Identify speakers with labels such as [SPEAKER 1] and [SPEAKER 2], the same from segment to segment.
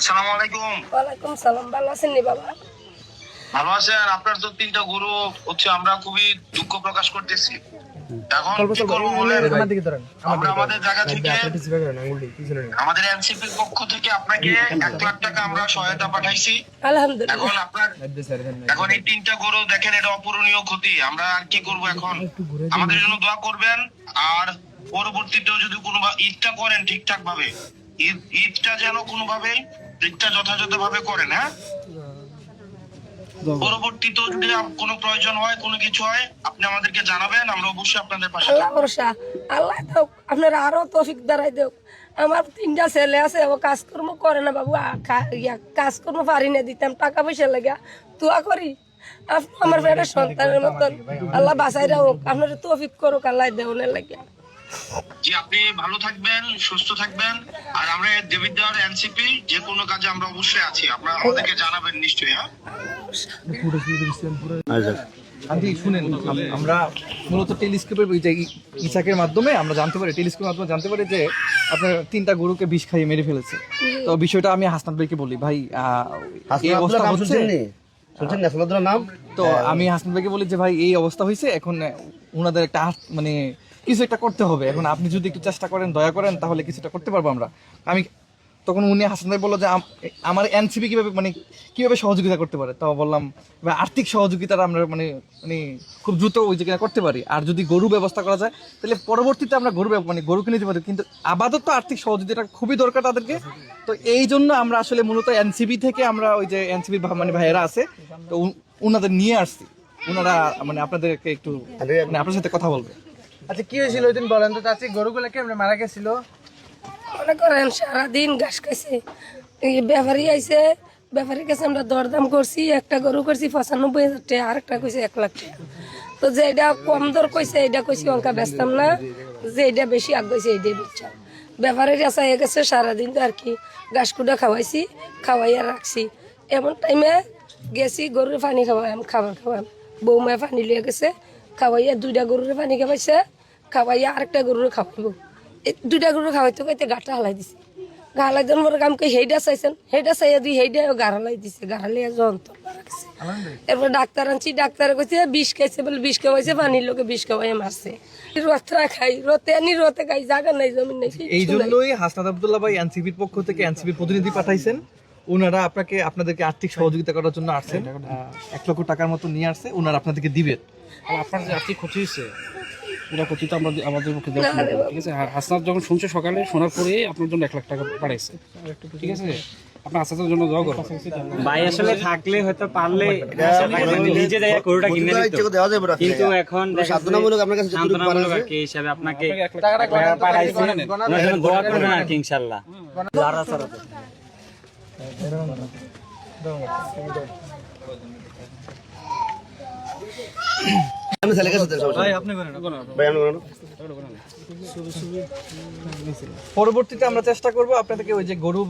[SPEAKER 1] আসসালামু আলাইকুম।
[SPEAKER 2] ওয়ালাইকুম সালাম ভালো আছেন নি বাবা?
[SPEAKER 1] ভালো আছেন? আপনার তো তিনটা গরু হচ্ছে আমরা খুবই দুঃখ প্রকাশ করতেছি। এখন কি করব বলেন? আমরা আমাদের জায়গা থেকে আমাদের এনসিপির পক্ষ থেকে আপনাকে এক লাখ টাকা আমরা সহায়তা পাঠাইছি। এখন আপনার এখন এই তিনটা গরু দেখেন এটা অপূরণীয় ক্ষতি। আমরা আর কি করব এখন? আমাদের জন্য দোয়া করবেন। আর পরবর্তীতেও যদি কোনো ঈদটা করেন ঠিকঠাক ভাবে ঈদ ঈদটা যেন কোনোভাবে ঈদটা যথাযথ ভাবে করেন হ্যাঁ? পরবর্তীতেও যদি কোনো প্রয়োজন হয় কোনো কিছু হয় আপনি আমাদেরকে জানাবেন আমরা অবশ্যই আপনাদের পাশে
[SPEAKER 2] আল্লাহ ভরসা। আল্লাহ দেও আপনারা আরও তৌফিক দাঁড়াই দেও আমার তিনটা ছেলে আছে ও কাজকর্ম করে না বাবু কাজকর্ম পারি না দিতাম টাকা পয়সা লাগা। দোয়া করি। আমার সন্তানের মতন। আল্লাহ বাঁচাই রাখুক। আপনারা তৌফিক করুক আল্লাহ দেওয়ানের লাগে।
[SPEAKER 1] জি আপনি ভালো থাকবেন সুস্থ থাকবেন। আর আমরা দেবিদ্বার এনসিপি যে কোনো কাজে আমরা অবশ্যই আছি। আপনারা আমাদেরকে জানাবেন নিশ্চয়ই হ্যাঁ?
[SPEAKER 3] আন্টি শুনেন আমরা মূলত টেলিস্কোপের যে ইসাকের মাধ্যমে আমরা জানতে পারি টেলিস্কোপের মাধ্যমে জানতে পারি যে আপনার তিনটা গরুকে বিষ খাইয়ে মেরে ফেলেছে। তো বিষয়টা আমি হাসনাত ভাইকে বলি ভাই আহ, এই অবস্থা হচ্ছে
[SPEAKER 4] শুনছেন নাম?
[SPEAKER 3] তো আমি হাসনাত ভাইকে বলি যে ভাই এই অবস্থা হয়েছে এখন ওনাদের একটা মানে কিছু একটা করতে হবে। এখন আপনি যদি একটু চেষ্টা করেন দয়া করেন তাহলে কিছুটা করতে পারব আমরা। আমি তখন উনি হাসান ভাই বলল যে আমার এনসিপি কীভাবে মানে কীভাবে সহযোগিতা করতে পারে? তাও বললাম আর্থিক সহযোগিতাটা আমরা মানে মানে খুব দ্রুত ওই জায়গায় করতে পারি। আর যদি গরু ব্যবস্থা করা যায় তাহলে পরবর্তীতে আমরা গরু মানে গরু কিনে দিতে পারি। কিন্তু আপাতত আর্থিক সহযোগিতা খুবই দরকার তাদেরকে। তো এই জন্য আমরা আসলে মূলত এনসিপি থেকে আমরা ওই যে এনসিপি মানে ভাইয়েরা আছে তো ওনাদের নিয়ে আসছি। ওনারা মানে আপনাদেরকে একটু মানে আপনার সাথে কথা বলবে।
[SPEAKER 5] আচ্ছা কি হয়েছিল ওই দিন বলেন তো? চাচি, গরুগুলো কেমনে মারা গেছিল?
[SPEAKER 2] মনে করেন, সারাদিন ঘাস খাইছে। ব্যাপারী আইছে, ব্যাপারীর কাছে আমরা দরদাম করছি, একটা গরু করছি, পঁচানব্বই হাজার টাকা, আর একটা কইছে এক লাখ টাকা। তো যে এটা কম দর কইছে এটা কইছি অঙ্কা বেচতাম না যে এটা বেশি আগ গেছে এইটাই বেচতাম ব্যাপারীর আসা হয়ে গেছে, সারাদিন তো আর কি ঘাস কুটা খাওয়াইছি, খাওয়াইয়া রাখছি। এমন টাইমে গেছি, গরুর পানি খাওয়াইম খাবার খাওয়াম। বৌমায় পানি লিয়ে গেছে, খাওয়াইয়া দুইটা গরুর পানি খাওয়াইছে খাওয়াইয়া আরেকটা গরুর খাওয়াইব। এই দুইটা গরু খাওয়াইতে কইতে গাটা হালাই দিছে। গা হালাই দেন মোর কাম কই হেইডা চাইছেন হেইডা চাইয়া দুই হেইডা গা হালাই দিছে গা হালাই যন্ত্র রাখছে এরপর ডাক্তার আনছি ডাক্তার কইছে বিষ খাইছে বলে বিষ খাওয়াইছে পানির লোকে বিষ খাওয়াই মারছে। রথরা খাই রতে আনি রতে খাই জায়গা নাই জমি নাই
[SPEAKER 3] এই। জন্যই হাসনাত আবদুল্লাহ ভাই এনসিপির পক্ষ থেকে এনসিপির প্রতিনিধি পাঠাইছেন। ওনারা আপনাকে আপনাদেরকে আর্থিক সহযোগিতা করার জন্য আসছেন। এক লক্ষ টাকার মতো নিয়ে আসছে ওনারা আপনাদেরকে দিবেন।
[SPEAKER 6] আর আপনার যে আর্থিক ক্ষতি হয়েছে পুরো ক্ষতি তো আমরা আমাদের পক্ষে দেওয়া ঠিক আছে? আর হাসনাত যখন শুনছে সকালে শোনার পরে আপনার জন্য এক লাখ টাকা পাঠাইছে ঠিক আছে? আপনার হাসনাতের জন্য দোয়া করো
[SPEAKER 7] ভাই আসলে থাকলে হয়তো পারলে নিজে যাই গরুটা কিনে দিত
[SPEAKER 4] দেওয়া যাবে
[SPEAKER 7] কিন্তু এখন
[SPEAKER 4] সান্ত্বনামূলক আপনার কাছে পারা
[SPEAKER 7] আর কি হিসাবে আপনাকে টাকা পাঠাইছে। ওনার দোয়া করবেন আর কি ইনশাল্লাহ।
[SPEAKER 4] আমি ছেলে কাছে দেন সমস্যা নেই। ভাই আপনি বলেন।
[SPEAKER 3] পরবর্তীতে আমরা চেষ্টা করব আপনাদেরকে ওই যে গরু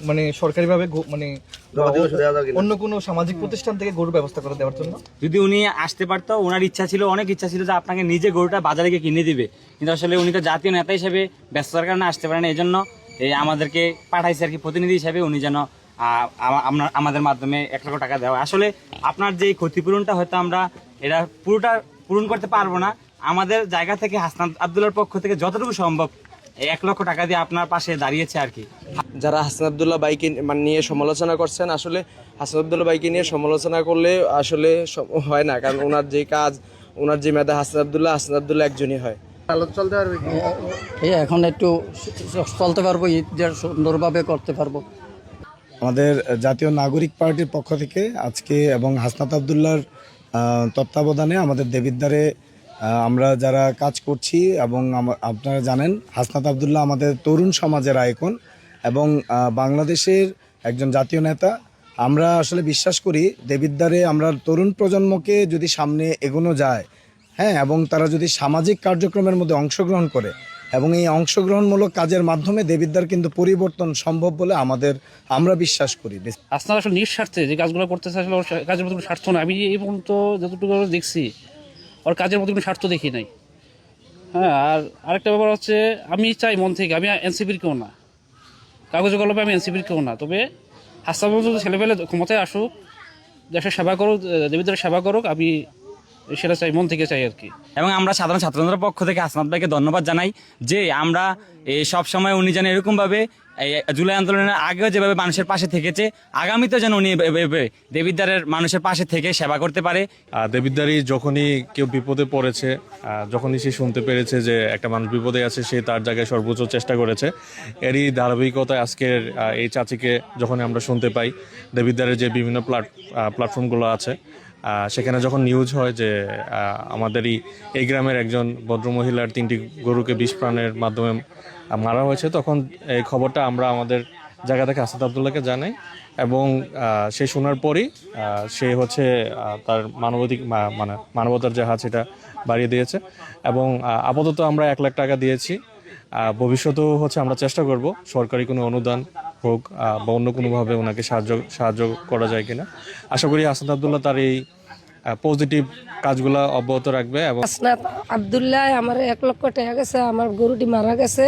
[SPEAKER 3] মানে সরকারিভাবে মানে? অন্য কোনো সামাজিক প্রতিষ্ঠান থেকে গরু ব্যবস্থা করে দেওয়ার জন্য
[SPEAKER 7] যদি উনি আসতে পারতো ওনার ইচ্ছা ছিল অনেক ইচ্ছা ছিল যে আপনাকে নিজে গরুটা বাজারে গিয়ে কিনে দিবে কিন্তু আসলে উনি তো জাতীয় নেতা হিসেবে ব্যস্ততার কারণে আসতে পারেন এই জন্য এই আমাদেরকে পাঠাইছে আর কি প্রতিনিধি হিসেবে উনি যেন আহ, আমা- আমাদের মাধ্যমে এক লক্ষ টাকা দেওয়া আসলে আপনার যে ক্ষতিপূরণটা হয়তো আমরা এটা পুরোটা পূরণ করতে পারব না। আমাদের জায়গা থেকে হাসনাত আবদুল্লার পক্ষ থেকে যতটুকু সম্ভব এই এক লক্ষ টাকা দিয়ে আপনার পাশে দাঁড়িয়েছে আর কি।
[SPEAKER 8] যারা হাসান আবদুল্লাহ বাইকে মানে নিয়ে সমালোচনা করছেন আসলে হাসান আবদুল্লাহ বাইকে নিয়ে সমালোচনা করলে আসলে হয় না কারণ ওনার যে কাজ ওনার যে মেধা হাসান আবদুল্লাহ হাসান আবদুল্লাহ একজনই হয়।
[SPEAKER 5] আলোচ চলতে পারবে
[SPEAKER 9] এই এখন একটু চলতে পারব ঈদ সুন্দরভাবে করতে পারব।
[SPEAKER 10] আমাদের জাতীয় নাগরিক পার্টির পক্ষ থেকে আজকে এবং হাসনাত আবদুল্লার আহ, তত্ত্বাবধানে আমাদের দেবিদ্বারে আমরা যারা কাজ করছি এবং আপনারা জানেন, হাসনাত আবদুল্লাহ আমাদের তরুণ সমাজের আইকন এবং বাংলাদেশের একজন জাতীয় নেতা। আমরা আসলে বিশ্বাস করি, দেবিদ্বারে আমরা তরুণ প্রজন্মকে যদি সামনে এগোনো যায় হ্যাঁ এবং তারা যদি সামাজিক কার্যক্রমের মধ্যে অংশগ্রহণ করে এবং এই অংশগ্রহণমূলক কাজের মাধ্যমে দেবিদ্বার কিন্তু পরিবর্তন সম্ভব বলে আমাদের, আমরা বিশ্বাস করি।
[SPEAKER 6] হাসনাত আসলে নিঃস্বার্থে যে কাজগুলো করতেছে আসলে কাজের কোনো স্বার্থ না আমি এই পর্যন্ত যতটুকু দেখছি, ওর কাজের মধ্যে কোনো স্বার্থ দেখি নাই। হ্যাঁ আর আরেকটা ব্যাপার হচ্ছে, আমি চাই মন থেকে, আমি এনসিপির কেউ না। কাগজে কলমে আমি এনসিপির কেউ না। তবে হাসনাত যদি ছেলেপেলে ক্ষমতায় আসুক, দেশের সেবা করুক দেবীদের সেবা করুক, আমি সেটা চাই মন থেকে চাই আর কি।
[SPEAKER 7] এবং আমরা সাধারণ ছাত্রদের পক্ষ থেকে হাসনাত ভাইকে ধন্যবাদ জানাই যে আমরা এই সব সময় উনি যেন এরকমভাবে এই জুলাই আন্দোলনের আগেও যেভাবে মানুষের পাশে থেকেছে আগামীতেও যেন উনি দেবিদ্বারের মানুষের পাশে থেকে সেবা করতে পারে।
[SPEAKER 11] আহ, দেবিদ্বারই যখনই কেউ বিপদে পড়েছে যখনই সে শুনতে পেরেছে যে একটা মানুষ বিপদে আছে সে তার জায়গায় সর্বোচ্চ চেষ্টা করেছে। এরই ধারাবাহিকতায় আজকের এই চাচিকে যখন আমরা শুনতে পাই দেবিদ্বারের যে বিভিন্ন প্ল্যাট প্ল্যাটফর্মগুলো আছে সেখানে যখন নিউজ হয় যে আমাদেরই এই গ্রামের একজন ভদ্রমহিলার তিনটি গরুকে বিষ প্রাণের মাধ্যমে মারা হয়েছে, তখন এই খবরটা আমরা আমাদের জায়গা থেকে আসাদ আবদুল্লাহকে জানাই এবং সে শোনার পরই সে হচ্ছে তার মানবাধিক মানে মানবতার যে হাত সেটা বাড়িয়ে দিয়েছে এবং আপাতত আমরা এক লাখ টাকা দিয়েছি। ভবিষ্যতেও হচ্ছে আমরা চেষ্টা করব সরকারি কোনো অনুদান হোক বা অন্য কোনোভাবে ওনাকে সাহায্য সাহায্য করা যায় কিনা। আশা করি আসাদ আবদুল্লাহ তার এই পজিটিভ কাজগুলো অব্যাহত রাখবে এবং
[SPEAKER 2] আবদুল্লাহ আমার এক লক্ষ টাকা গেছে আমার গরুটি মারা গেছে।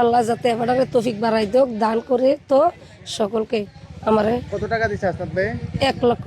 [SPEAKER 2] আল্লাহ যাতে এবার তফিক বাড়াই দোক দান করে তো সকলকে আমার
[SPEAKER 5] কত টাকা দিচ্ছে ভাই?
[SPEAKER 2] এক লক্ষ।